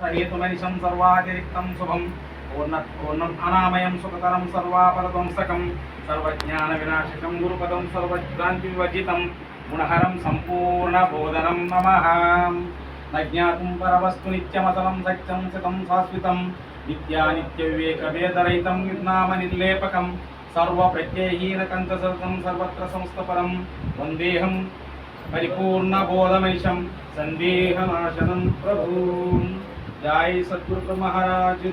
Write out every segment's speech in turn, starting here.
సహేతుమనిశం సర్వాతిరిక్తం శుభం పూర్ణ పూర్ణం అనామయం సుఖకరం సర్వాపదధ్వంసకం సర్వజ్ఞాన వినాశకం గురుపదం సర్వభ్రాంతి వివర్జితం గుణహరం సంపూర్ణ బోధనం నమ నజ్ఞాతుం పరవస్తు నిత్యమతలం సత్యం సితం శాశ్వతం నిత్యా నిత్య వివేక వేదరహితం నిర్నామ నిర్లేపకం సర్వ ప్రత్యయహీన కంచసర్గం సర్వత్ర సంస్థపరం వందేహం పరిపూర్ణ బోధమైషం సందేహనాశనం ప్రభు జై సద్గురు మహారాజ్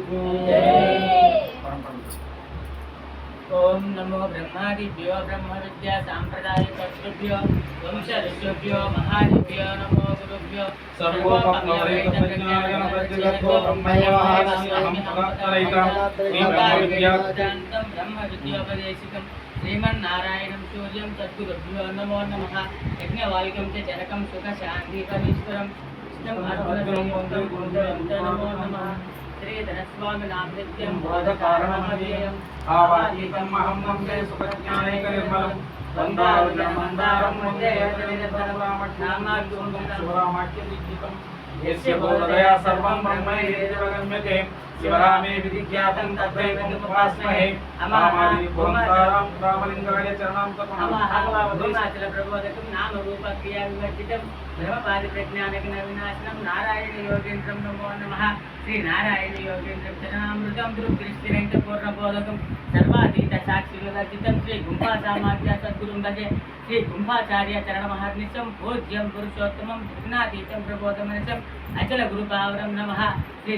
ఓం నమో బ్రహ్మాదిభ్యో బ్రహ్మ విద్యా సాంప్రదాయ కర్తృభ్యో వంశ ఋషుభ్యో మహాదిభ్యో నమో గురుభ్యో సర్వోపప్లవైత ప్రజ్ఞాయన ప్రజ్ఞగత్వ బ్రహ్మవ్యవహారస్యహం పదార్థరహిత శ్రీ బ్రహ్మ విద్యా వేదాంతం బ్రహ్మ విద్యోపదేశికం శ్రీమన్నారాయణం సూర్యం సద్గురుభ్యో నమో श्रीधरस्वामिनाभृत्यं बोधकारणमव्ययम् आवातीतम् अहं वंदे सुपत्न्यायकनिर्मलम् मन्दारुजमन्दारं वंदे అర్జునం వందే గురుదేవం చ నమో నమః శ్రీధరస్వామినాం నిత్యం బోధకారణమవ్యయం భావాతీతం అహం వందే సుఖజ్ఞానైక నిర్మలం వందారుజన మందారం వందే శివరామాఖ్యం యస్య బోధయా సర్వం బ్రహ్మైర్యవగమ్యతే శివరామే విధిఖ్యాతం తద్వైతం ఉపాస్మహే అమామాది భువంతారాం రామలింగాయ చరణాం అరుణాచల పూజ్యం పురుషోత్తమం విఘ్నాతీతం ప్రబోధమనసం అచల గురుపావరం నమ శ్రీ